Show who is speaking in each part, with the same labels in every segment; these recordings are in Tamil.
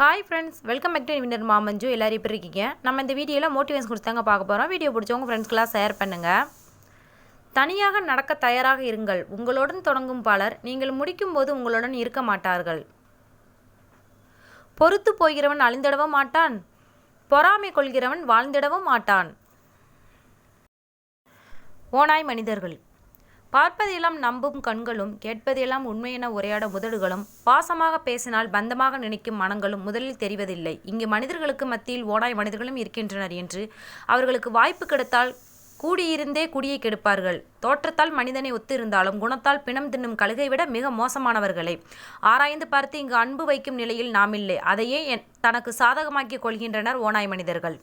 Speaker 1: Hi friends welcome back to winner மாமஞ்சு எல்லோரும் எப்படி இருக்கீங்க? நம்ம இந்த வீடியோவில் மோட்டிவேஷன் கொடுத்து தாங்க பார்க்க போகிறோம் வீடியோ பிடிச்சவங்க ஃப்ரெண்ட்ஸ்க்கெலாம் ஷேர் பண்ணுங்கள் தனியாக நடக்க தயாராக இருங்கள். உங்களுடன் தொடங்கும் பலர் நீங்கள் முடிக்கும் போது உங்களுடன் இருக்க மாட்டார்கள். பொறுத்து போகிறவன் அழிந்திடவும் மாட்டான். பொறாமை கொள்கிறவன் வாழ்ந்திடவும் மாட்டான். ஓனாய் மனிதர்கள். பார்ப்பதெல்லாம் நம்பும் கண்களும் கேட்பதெல்லாம் உண்மையென உரையாட உதடுகளும் பாசமாக பேசினால் பந்தமாக நினைக்கும் மனங்களும் முதலில் தெரிவதில்லை. இங்கு மனிதர்களுக்கு மத்தியில் ஓடாய் மனிதர்களும் இருக்கின்றனர் என்று அவர்களுக்கு வாய்ப்பு கிடைத்தால் கூடியிருந்தே குடியை கெடுப்பார்கள். தோற்றத்தால் மனிதனை ஒத்து இருந்தாலும் குணத்தால் பிணம் தின்னும் கழுகை விட மிக மோசமானவர்களே. ஆராய்ந்து பார்த்து இங்கு அன்பு வைக்கும் நிலையில் நாமில்லை. அதையே என் தனக்கு சாதகமாக்கிக் கொள்கின்றனர் ஓனாய் மனிதர்கள்.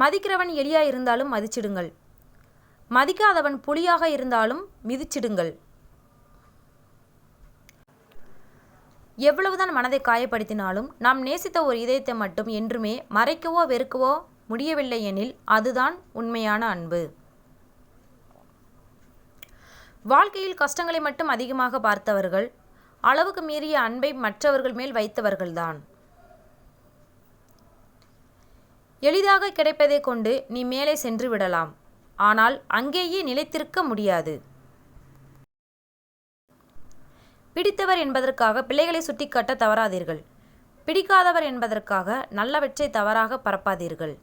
Speaker 1: மதிக்கிறவன் எலியா இருந்தாலும் மதிச்சிடுங்கள். மதிக்காதவன் புலியாக இருந்தாலும் மிதிச்சிடுங்கள். எவ்வளவுதான் மனதை காயப்படுத்தினாலும் நாம் நேசித்த ஒரு இதயத்தை மட்டும் என்றுமே மறைக்கவோ வெறுக்கவோ முடியவில்லை எனில் அதுதான் உண்மையான அன்பு. வாழ்க்கையில் கஷ்டங்களை மட்டும் அதிகமாக பார்த்தவர்கள் அளவுக்கு மீறிய அன்பை மற்றவர்கள் மேல் வைத்தவர்கள்தான். எளிதாக கிடைப்பதை கொண்டு நீ மேலே சென்று விடலாம். ஆனால் அங்கேயே நிலைத்திருக்க முடியாது. பிடித்தவர் என்பதற்காக பிள்ளைகளை சுட்டிக்காட்ட தவறாதீர்கள். பிடிக்காதவர் என்பதற்காக நல்லவற்றை தவறாக பரப்பாதீர்கள்.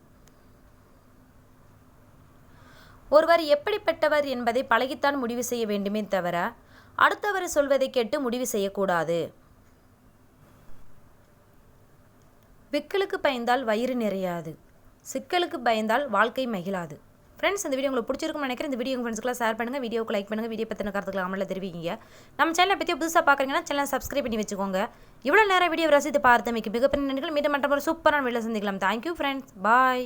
Speaker 1: ஒருவர் எப்படிப்பட்டவர் என்பதை பழகித்தான் முடிவு செய்ய வேண்டுமே தவிர அடுத்தவர் சொல்வதை கேட்டு முடிவு செய்யக்கூடாது. விக்கலுக்கு பயந்தால் வயிறு நிறையாது. சிக்கலுக்கு பயந்தால் வாழ்க்கை மகிழாது. ஃப்ரெண்ட்ஸ் இந்த வீடியோ உங்களுக்கு பிடிச்சிருக்கும்னு நினைக்கிறேன். இந்த வீடியோ உங்கள் ஃப்ரெண்ட்ஸ்க்குலாம் ஷேர் பண்ணுங்கள் வீடியோக்கு லைக் பண்ணுங்கள் வீடியோ பற்றின கருத்துக்களை அமலில் தெரிவிங்க. நம்ம சேனலை பற்றி புதுசாக பார்க்குறீங்கன்னா சேனல் சப்ஸ்கிரைப் பண்ணி வச்சுக்கோங்க. இவ்வளோ நேரம் வீடியோ ரசித்து பார்த்தமைக்கு மிகப்பெரிய நன்றிகள். மீண்டும் மற்ற சூப்பரான வீடியோ சந்திக்கலாம். Thank you friends bye